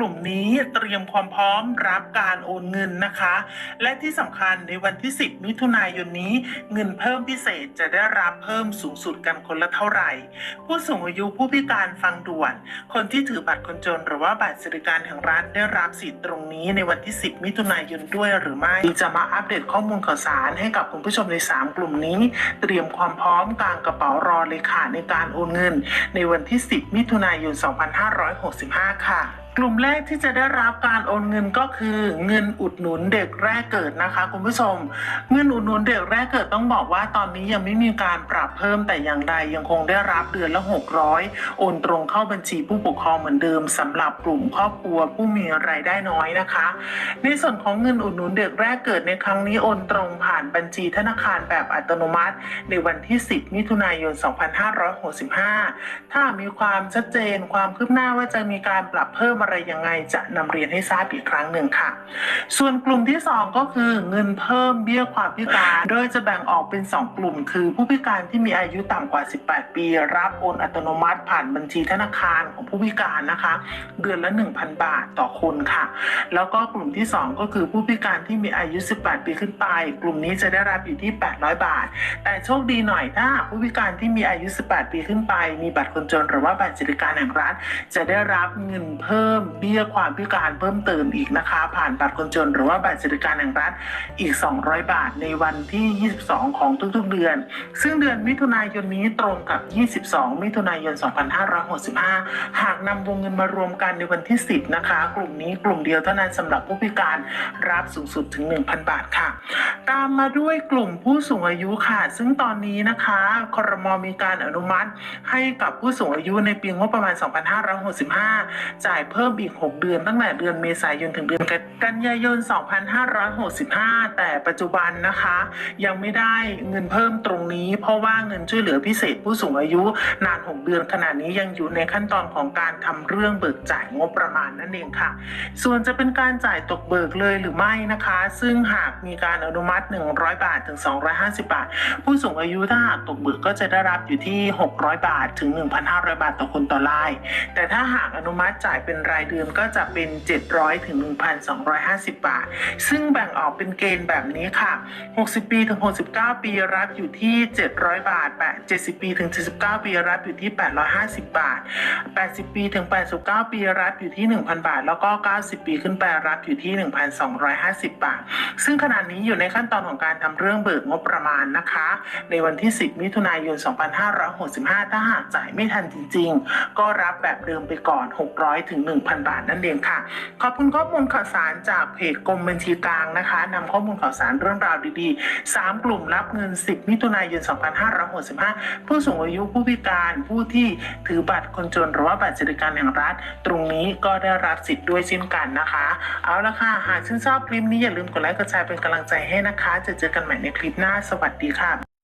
ลุ่มนี้เตรียมความพร้อมรับการโอนเงินนะคะ และที่สำคัญในวันที่ 10 มิถุนายนนี้ เงินเพิ่มพิเศษจะได้รับเพิ่มสูงสุดกันคนละเท่าไหร่ ผู้สูงอายุผู้พิการฟังด่วน คนที่ถือบัตรคนจน หรือว่าบัตรสวัสดิการแห่งรัฐได้รับสิทธิ์ตรงนี้ในวันที่ 10 มิถุนายนด้วยหรือไม่จะมาอัปเดตข้อมูลข่าวสารให้กับคุณผู้ชมใน 3 กลุ่มนี้ เตรียมความพร้อมกลางกระเป๋ารอเลยค่ะในการโอนเงิน ในวันที่ 10 มิถุนายน 2565 ค่ะ กลุ่มแรกที่จะได้รับการโอนเงินก็คือเงินอุดหนุนเด็กแรกเกิดนะคะคุณผู้ชม เงินอุดหนุนเด็กแรกเกิดต้องบอกว่าตอนนี้ยังไม่มีการปรับเพิ่มแต่อย่างใดยังคงได้รับเดือนละ 600 โอนตรงเข้าบัญชีผู้ปกครองเหมือนเดิมสำหรับกลุ่มครอบครัวผู้มีรายได้น้อยนะคะ ในส่วนของเงินอุดหนุนเด็กแรกเกิดในครั้งนี้โอนตรงผ่านบัญชีธนาคารแบบอัตโนมัติ ในวันที่ 10 มิถุนายน 2565 ถ้ามีความชัดเจนความคืบหน้าว่าจะมีการปรับเพิ่มอะไรยังไงจะนำเรียนให้ทราบอีกครั้งหนึ่งค่ะ ส่วนกลุ่มที่ 2 ก็คือเงินเพิ่มเบี้ยความพิการ โดยจะแบ่งออกเป็น 2 กลุ่ม คือผู้พิการที่มีอายุต่ำกว่า 18 ปี รับโอนอัตโนมัติผ่านบัญชีธนาคารของผู้พิการนะคะ เดือนละ 1,000 บาทต่อคนค่ะ แล้วก็กลุ่มที่ 2 ก็คือผู้พิการที่มีอายุ 18 ปีขึ้นไป กลุ่มนี้จะได้รับอยู่ที่ 800 บาท แต่โชคดีหน่อยถ้าผู้พิการที่มีอายุ 18 ปีขึ้นไป มีบัตรคนจนหรือว่าบัตรสวัสดิการแห่งรัฐจะได้รับเงินเพิ่มเบี้ยความพิการเพิ่มเติมอีกนะคะ ผ่านบัตรคนจนหรือว่าบัตรสวัสดิการแห่งรัฐอีก 200 บาทในวันที่ 22 ของทุกๆเดือน ซึ่งเดือนมิถุนายนนี้ตรงกับ 22 มิถุนายน 2565 หากนำวงเงินมารวมกันในวันที่ 10 นะคะ กลุ่มนี้กลุ่มเดียวเท่านั้นสำหรับผู้พิการรับสูงสุดถึง 1,000 บาทค่ะ ตามมาด้วยกลุ่มผู้สูงอายุค่ะ ซึ่งตอนนี้นะคะครมมีการอนุมัติให้กับผู้สูงอายุในปีงบประมาณ 2565 จ่ายเพิ่มิ่มอีก 6 เดือนตั้งแต่เดือนเมษายนถึงเดือนกันยายน 2565 แต่ปัจจุบันนะคะ ยังไม่ได้เงินเพิ่มตรงนี้ เพราะว่าเงินช่วยเหลือพิเศษผู้สูงอายุนาน 6 เดือนขณะนี้ยังอยู่ในขั้นตอนของการทำเรื่องเบิกจ่ายงบประมาณนั่นเองค่ะ ส่วนจะเป็นการจ่ายตกเบิกเลยหรือไม่นะคะ ซึ่งหากมีการอนุมัติ 100 บาทถึง 250 บาท ผู้สูงอายุถ้าหากตกเบิกก็จะได้รับอยู่ที่ 600 บาทถึง 1,500 บาทต่อคนต่อราย แต่ถ้าหากอนุมัติจ่ายเป็นรายเดือนก็จะเป็น 700ถึง1,250 บาท ซึ่งแบ่งออกเป็นเกณฑ์แบบนี้ค่ะ 60 ปีถึง 69 ปีรับอยู่ที่ 700 บาท 70 ปีถึง 79 ปีรับอยู่ที่ 850 บาท 80 ปีถึง 89 ปีรับอยู่ที่ 1,000 บาท แล้วก็ 90 ปีขึ้นไปรับอยู่ที่ 1,250 บาท ซึ่งขณะนี้อยู่ในขั้นตอนของการทำเรื่องเบิกงบประมาณนะคะ ในวันที่ 10 มิถุนายน 2565 ถ้าหากจ่ายไม่ทันจริง ๆ ก็รับแบบเดิมไปก่อน 600ถึง1,000 บาทนั่นเองค่ะ ขอบคุณข้อมูลข่าวสารจากเพจกรมบัญชีกลางนะคะนำข้อมูลข่าวสารเรื่องราวดีๆ 3 กลุ่มรับเงิน 10 มิถุนายน 2565 ผู้สูงอายุผู้พิการผู้ที่ถือบัตรคนจนหรือว่าบัตรสวัสดิการแห่งรัฐ ตรงนี้ก็ได้รับสิทธิ์ด้วยเช่นกันนะคะ เอาละค่ะ หากชื่นชอบคลิปนี้อย่าลืมกดไลค์กดแชร์เป็นกำลังใจให้นะคะ จะเจอกันใหม่ในคลิปหน้าสวัสดีค่ะ